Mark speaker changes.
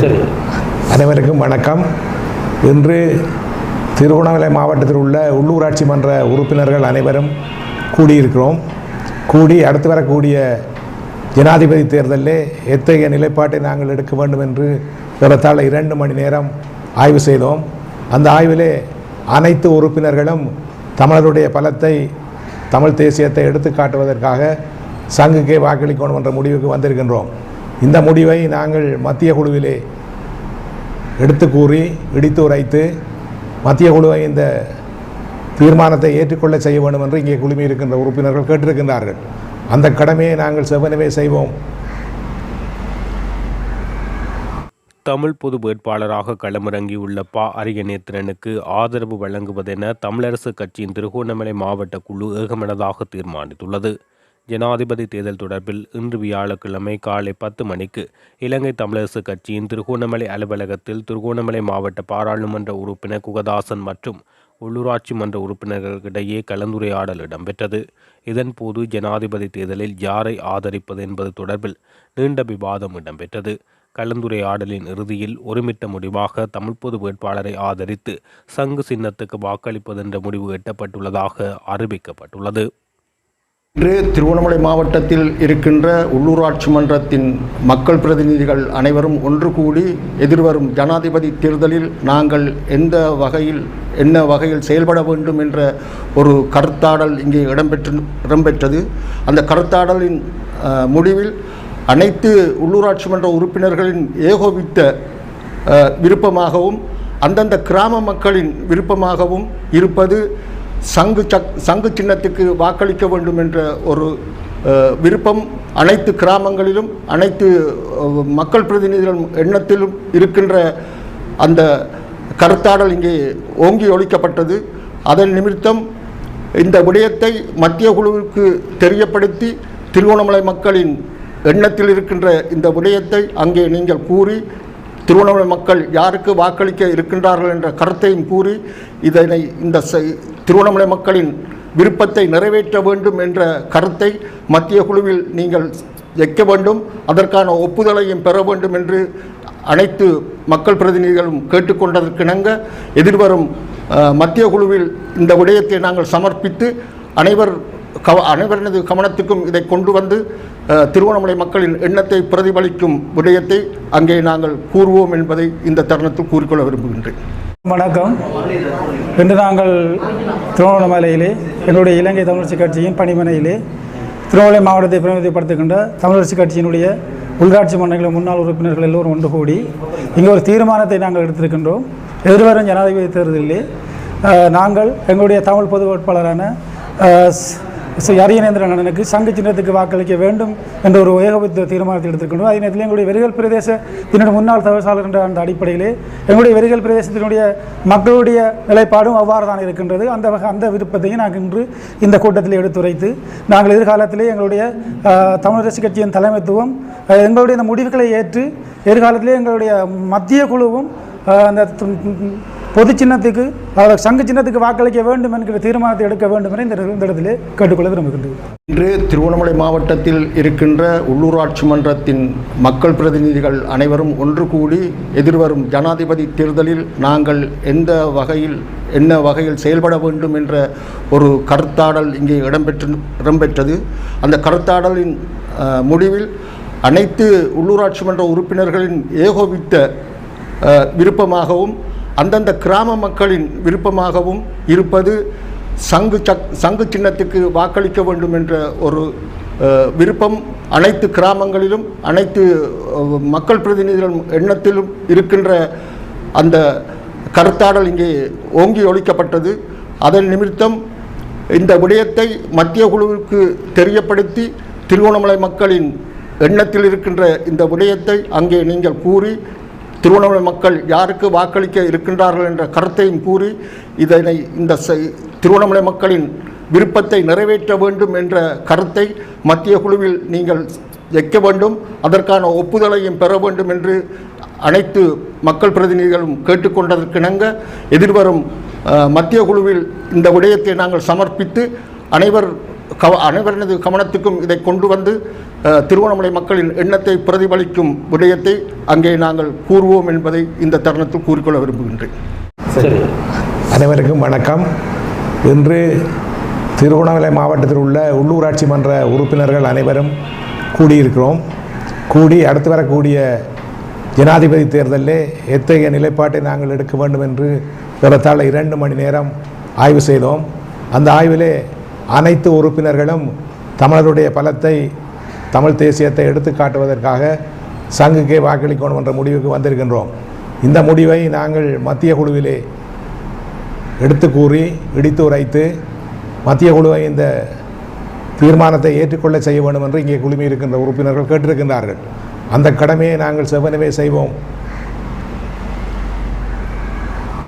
Speaker 1: சரி.
Speaker 2: அனைவருக்கும் வணக்கம். இன்று திருவண்ணாமலை மாவட்டத்தில் உள்ள உள்ளூராட்சி மன்ற உறுப்பினர்கள் அனைவரும் கூடியிருக்கிறோம். கூடி அடுத்து வரக்கூடிய ஜனாதிபதி தேர்தலில் எத்தகைய நிலைப்பாட்டை நாங்கள் எடுக்க வேண்டும் என்று ஏறத்தாழ இரண்டு மணி நேரம் ஆய்வு செய்தோம். அந்த ஆய்விலே அனைத்து உறுப்பினர்களும் தமிழருடைய பலத்தை தமிழ் தேசியத்தை எடுத்து காட்டுவதற்காக சங்குக்கே வாக்களிக்கணும் என்ற முடிவுக்கு வந்திருக்கின்றோம். இந்த முடிவை நாங்கள் மத்திய குழுவிலே எடுத்து கூறி இடித்து உரைத்து மத்திய குழுவை இந்த தீர்மானத்தை ஏற்றுக்கொள்ள செய்ய வேண்டும் என்று இங்கே குழுமி இருக்கின்ற உறுப்பினர்கள் கேட்டிருக்கின்றார்கள். அந்த கடமையை நாங்கள் செவ்வனவே செய்வோம்.
Speaker 3: தமிழ் பொது வேட்பாளராக களமிறங்கியுள்ள ப. அரியநேத்திரனுக்கு ஆதரவு வழங்குவதென தமிழரசு கட்சியின் திருகோணமலை மாவட்ட குழு ஏகமனதாக தீர்மானித்துள்ளது. ஜனாதிபதி தேர்தல் தொடர்பில் இன்று வியாழக்கிழமை காலை பத்து மணிக்கு இலங்கை தமிழரசு கட்சியின் திருகோணமலை அலுவலகத்தில் திருகோணமலை மாவட்ட பாராளுமன்ற உறுப்பினர் குகதாசன் மற்றும் உள்ளூராட்சி மன்ற உறுப்பினர்களிடையே கலந்துரையாடல் இடம்பெற்றது. இதன்போது ஜனாதிபதி தேர்தலில் யாரை ஆதரிப்பது என்பது தொடர்பில் நீண்ட விவாதம் இடம்பெற்றது. கலந்துரையாடலின் இறுதியில் ஒருமித்த முடிவாக தமிழ் பொது வேட்பாளரை ஆதரித்து சங்கு சின்னத்துக்கு வாக்களிப்பது என்ற முடிவு எட்டப்பட்டுள்ளதாக அறிவிக்கப்பட்டுள்ளது.
Speaker 1: இன்று திருவண்ணாமலை மாவட்டத்தில் இருக்கின்ற உள்ளூராட்சி மன்றத்தின் மக்கள் பிரதிநிதிகள் அனைவரும் ஒன்று கூடி எதிர்வரும் ஜனாதிபதி தேர்தலில் நாங்கள் எந்த வகையில் என்ன வகையில் செயல்பட வேண்டும் என்ற ஒரு கருத்தாடல் இங்கே இடம்பெற்று இடம்பெற்றது. அந்த கருத்தாடலின் முடிவில் அனைத்து உள்ளூராட்சி மன்ற உறுப்பினர்களின் ஏகோபித்த விருப்பமாகவும் அந்தந்த கிராம மக்களின் விருப்பமாகவும் இருப்பது சங்கு சக் சங்கு சின்னத்துக்கு வாக்களிக்க வேண்டும் என்ற ஒரு விருப்பம் அனைத்து கிராமங்களிலும் அனைத்து மக்கள் பிரதிநிதிகள் எண்ணத்திலும் இருக்கின்ற அந்த கருத்தாடல் இங்கே ஓங்கி ஒழிக்கப்பட்டது. அதன் நிமித்தம் இந்த விடயத்தை மத்திய குழுவிற்கு தெரியப்படுத்தி திருவண்ணாமலை மக்களின் எண்ணத்தில் இருக்கின்ற இந்த விடயத்தை அங்கே நீங்கள் கூறி திருவண்ணாமலை மக்கள் யாருக்கு வாக்களிக்க இருக்கின்றார்கள் என்ற கருத்தையும் கூறி இதனை இந்த திருவண்ணாமலை மக்களின் விருப்பத்தை நிறைவேற்ற வேண்டும் என்ற கருத்தை மத்திய குழுவில் நீங்கள் வைக்க வேண்டும். அதற்கான ஒப்புதலையும் பெற வேண்டும் என்று அனைத்து மக்கள் பிரதிநிதிகளும் கேட்டுக்கொண்டதற்கிணங்க எதிர்வரும் மத்திய குழுவில் இந்த விடயத்தை நாங்கள் சமர்ப்பித்து அனைவர் கவ அனைவரது கவனத்துக்கும் இதை கொண்டு வந்து திருவண்ணாமலை மக்களின் எண்ணத்தை பிரதிபலிக்கும் விடயத்தை அங்கே நாங்கள் கூறுவோம் என்பதை இந்த தருணத்தில் கூறிக்கொள்ள விரும்புகின்றேன்.
Speaker 4: வணக்கம். இன்று நாங்கள் திருவண்ணாமலையிலே எங்களுடைய இலங்கை தமிழர்ச்சி கட்சியின் பணிமனையிலே திருவண்ணாமலை மாவட்டத்தை பிரதிநிதிப்படுத்துகின்ற தமிழரசு கட்சியினுடைய உள்ளாட்சி மன்றங்களின் முன்னாள் உறுப்பினர்கள் எல்லோரும் ஒன்று கூடி இங்கே ஒரு தீர்மானத்தை நாங்கள் எடுத்திருக்கின்றோம். எதிர்வரும் ஜனாதிபதி தேர்தலிலே நாங்கள் எங்களுடைய தமிழ் பொது வேட்பாளரான அரியநேந்திரன் அண்ணனுக்கு சங்கு சின்னத்துக்கு வாக்களிக்க வேண்டும் என்ற ஒரு ஏகபத்த தீர்மானத்தை எடுத்திருக்கின்றோம். அதே நேரத்தில் எங்களுடைய வெறிகள் பிரதேசத்தினுடைய முன்னாள் தவசாளர் என்ற அந்த அடிப்படையிலே எங்களுடைய வெறிகள் பிரதேசத்தினுடைய மக்களுடைய நிலைப்பாடும் அவ்வாறு தான் இருக்கின்றது. அந்த வகை அந்த விருப்பத்தையும் நாங்கள் இன்று இந்த கூட்டத்தில் எடுத்துரைத்து நாங்கள் எதிர்காலத்திலே எங்களுடைய தமிழ் தமிழரசு கட்சியின் தலைமைத்துவம் எங்களுடைய இந்த முடிவுகளை ஏற்று எதிர்காலத்திலே எங்களுடைய மத்திய குழுவும் அந்த து- பொது சின்னத்துக்கு அதாவது சங்கு சின்னத்துக்கு வாக்களிக்க வேண்டும் என்கிற தீர்மானத்தை எடுக்க வேண்டும் என இந்த இடத்திலே கேட்டுக்கொள்ள விரும்புகின்றேன்.
Speaker 1: இன்று திருவண்ணாமலை மாவட்டத்தில் இருக்கின்ற உள்ளூராட்சி மன்றத்தின் மக்கள் பிரதிநிதிகள் அனைவரும் ஒன்று கூடி எதிர்வரும் ஜனாதிபதி தேர்தலில் நாங்கள் எந்த வகையில் என்ன வகையில் செயல்பட வேண்டும் என்ற ஒரு கருத்தாடல் இங்கே இடம்பெற்று இடம்பெற்றது. அந்த கருத்தாடலின் முடிவில் அனைத்து உள்ளூராட்சி மன்ற உறுப்பினர்களின் ஏகோபித்த விருப்பமாகவும் அந்தந்த கிராம மக்களின் விருப்பமாகவும் இருப்பது சங்கு சக் சங்கு சின்னத்துக்கு வாக்களிக்க வேண்டும் என்ற ஒரு விருப்பம் அனைத்து கிராமங்களிலும் அனைத்து மக்கள் பிரதிநிதிகள் எண்ணத்திலும் இருக்கின்ற அந்த கருத்தாடல் இங்கே ஓங்கி ஒழிக்கப்பட்டது. அதன் நிமித்தம் இந்த விடயத்தை மத்திய குழுவிற்கு தெரியப்படுத்தி திருகோணமலை மக்களின் எண்ணத்தில் இருக்கின்ற இந்த விடயத்தை அங்கே நீங்கள் கூறி திருவண்ணாமலை மக்கள் யாருக்கு வாக்களிக்க இருக்கின்றார்கள் என்ற கருத்தையும் கூறி இதனை இந்த செ- திருவண்ணாமலை மக்களின் விருப்பத்தை நிறைவேற்ற வேண்டும் என்ற கருத்தை மத்திய குழுவில் நீங்கள் வைக்க வேண்டும். அதற்கான ஒப்புதலையும் பெற வேண்டும் என்று அனைத்து மக்கள் பிரதிநிதிகளும் கேட்டுக்கொண்டதற்கிணங்க எதிர்வரும் மத்திய குழுவில் இந்த விடயத்தை நாங்கள் சமர்ப்பித்து அனைவர் கவ அனைவரது கவனத்துக்கும் இதை கொண்டு வந்து திருவண்ணாமலை மக்களின் எண்ணத்தை பிரதிபலிக்கும் விடயத்தை அங்கே நாங்கள் கூறுவோம் என்பதை இந்த தருணத்தில் கூறிக்கொள்ள விரும்புகின்றேன்.
Speaker 3: சரி.
Speaker 2: அனைவருக்கும் வணக்கம். இன்று திருவண்ணாமலை மாவட்டத்தில் உள்ள உள்ளூராட்சி மன்ற உறுப்பினர்கள் அனைவரும் கூடியிருக்கிறோம். கூடி அடுத்து வரக்கூடிய ஜனாதிபதி தேர்தலிலே எத்தகைய நிலைப்பாட்டை நாங்கள் எடுக்க வேண்டும் என்று ஏறத்தாழ இரண்டு மணி நேரம் ஆய்வு செய்தோம். அந்த ஆய்விலே அனைத்து உறுப்பினர்களும் தமிழருடைய பலத்தை தமிழ் தேசியத்தை எடுத்து காட்டுவதற்காக சங்குக்கே வாக்களிக்கணும் என்ற முடிவுக்கு வந்திருக்கின்றோம். இந்த முடிவை நாங்கள் மத்திய குழுவிலே எடுத்து கூறி இடித்து உரைத்து மத்திய குழுவை இந்த தீர்மானத்தை ஏற்றுக்கொள்ள செய்ய வேண்டும் என்று இங்கே குழுமி இருக்கின்ற உறுப்பினர்கள் கேட்டிருக்கின்றார்கள். அந்த கடமையை நாங்கள் செவ்வனவே செய்வோம்.